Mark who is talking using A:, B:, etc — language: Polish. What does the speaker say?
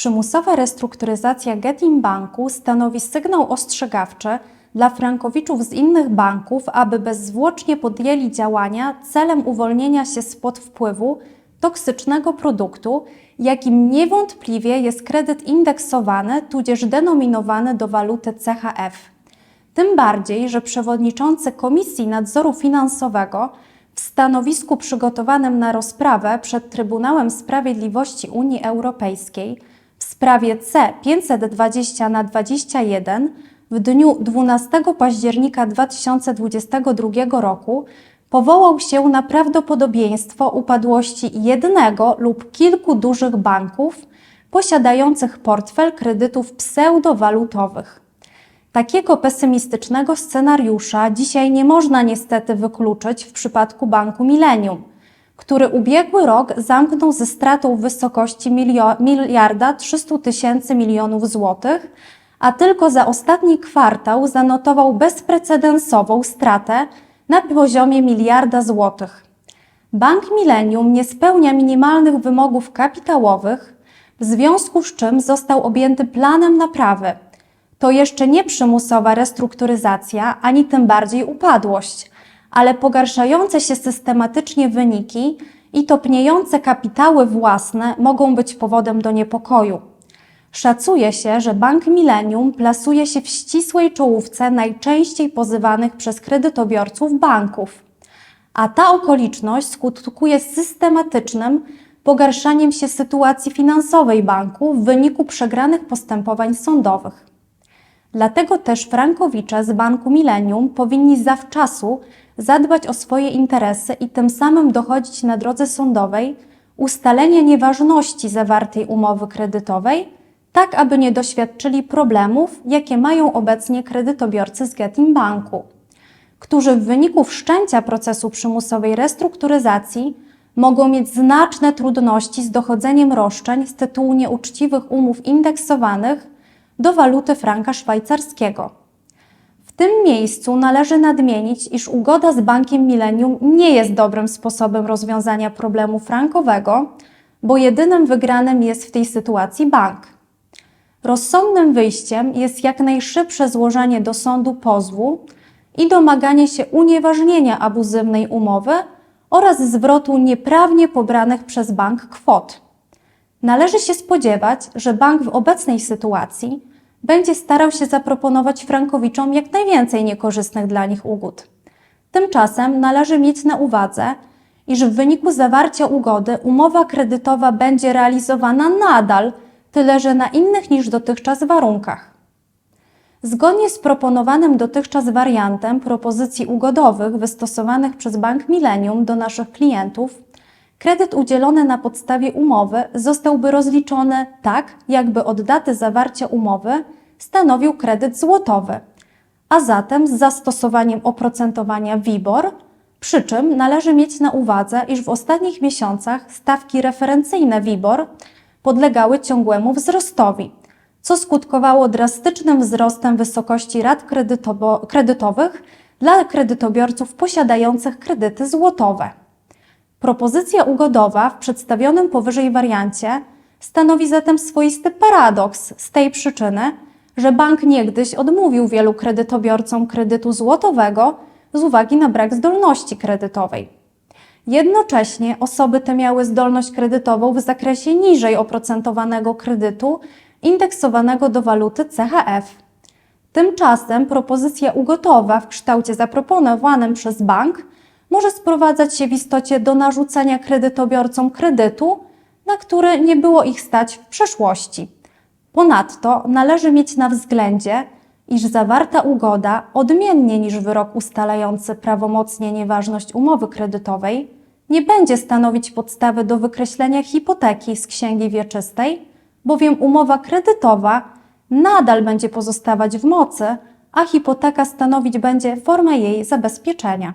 A: Przymusowa restrukturyzacja Getin Banku stanowi sygnał ostrzegawczy dla frankowiczów z innych banków, aby bezzwłocznie podjęli działania celem uwolnienia się spod wpływu toksycznego produktu, jakim niewątpliwie jest kredyt indeksowany tudzież denominowany do waluty CHF. Tym bardziej, że przewodniczący Komisji Nadzoru Finansowego w stanowisku przygotowanym na rozprawę przed Trybunałem Sprawiedliwości Unii Europejskiej w sprawie C520 na 21 w dniu 12 października 2022 roku powołał się na prawdopodobieństwo upadłości jednego lub kilku dużych banków posiadających portfel kredytów pseudowalutowych. Takiego pesymistycznego scenariusza dzisiaj nie można niestety wykluczyć w przypadku Banku Millennium, który ubiegły rok zamknął ze stratą w wysokości miliarda 300 tysięcy milionów złotych, a tylko za ostatni kwartał zanotował bezprecedensową stratę na poziomie miliarda złotych. Bank Millennium nie spełnia minimalnych wymogów kapitałowych, w związku z czym został objęty planem naprawy. To jeszcze nie przymusowa restrukturyzacja, ani tym bardziej upadłość, ale pogarszające się systematycznie wyniki i topniejące kapitały własne mogą być powodem do niepokoju. Szacuje się, że Bank Millennium plasuje się w ścisłej czołówce najczęściej pozywanych przez kredytobiorców banków, a ta okoliczność skutkuje systematycznym pogarszaniem się sytuacji finansowej banku w wyniku przegranych postępowań sądowych. Dlatego też frankowicze z Banku Millennium powinni zawczasu zadbać o swoje interesy i tym samym dochodzić na drodze sądowej ustalenia nieważności zawartej umowy kredytowej, tak aby nie doświadczyli problemów, jakie mają obecnie kredytobiorcy z Getin Banku, którzy w wyniku wszczęcia procesu przymusowej restrukturyzacji mogą mieć znaczne trudności z dochodzeniem roszczeń z tytułu nieuczciwych umów indeksowanych do waluty franka szwajcarskiego. W tym miejscu należy nadmienić, iż ugoda z Bankiem Millennium nie jest dobrym sposobem rozwiązania problemu frankowego, bo jedynym wygranym jest w tej sytuacji bank. Rozsądnym wyjściem jest jak najszybsze złożenie do sądu pozwu i domaganie się unieważnienia abuzywnej umowy oraz zwrotu nieprawnie pobranych przez bank kwot. Należy się spodziewać, że bank w obecnej sytuacji będzie starał się zaproponować frankowiczom jak najwięcej niekorzystnych dla nich ugód. Tymczasem należy mieć na uwadze, iż w wyniku zawarcia ugody umowa kredytowa będzie realizowana nadal, tyle że na innych niż dotychczas warunkach. Zgodnie z proponowanym dotychczas wariantem propozycji ugodowych wystosowanych przez Bank Millennium do naszych klientów, kredyt udzielony na podstawie umowy zostałby rozliczony tak, jakby od daty zawarcia umowy stanowił kredyt złotowy, a zatem z zastosowaniem oprocentowania WIBOR, przy czym należy mieć na uwadze, iż w ostatnich miesiącach stawki referencyjne WIBOR podlegały ciągłemu wzrostowi, co skutkowało drastycznym wzrostem wysokości rat kredytowych dla kredytobiorców posiadających kredyty złotowe. Propozycja ugodowa w przedstawionym powyżej wariancie stanowi zatem swoisty paradoks z tej przyczyny, że bank niegdyś odmówił wielu kredytobiorcom kredytu złotowego z uwagi na brak zdolności kredytowej. Jednocześnie osoby te miały zdolność kredytową w zakresie niżej oprocentowanego kredytu indeksowanego do waluty CHF. Tymczasem propozycja ugotowa w kształcie zaproponowanym przez bank może sprowadzać się w istocie do narzucenia kredytobiorcom kredytu, na który nie było ich stać w przeszłości. Ponadto należy mieć na względzie, iż zawarta ugoda, odmiennie niż wyrok ustalający prawomocnie nieważność umowy kredytowej, nie będzie stanowić podstawy do wykreślenia hipoteki z księgi wieczystej, bowiem umowa kredytowa nadal będzie pozostawać w mocy, a hipoteka stanowić będzie formę jej zabezpieczenia.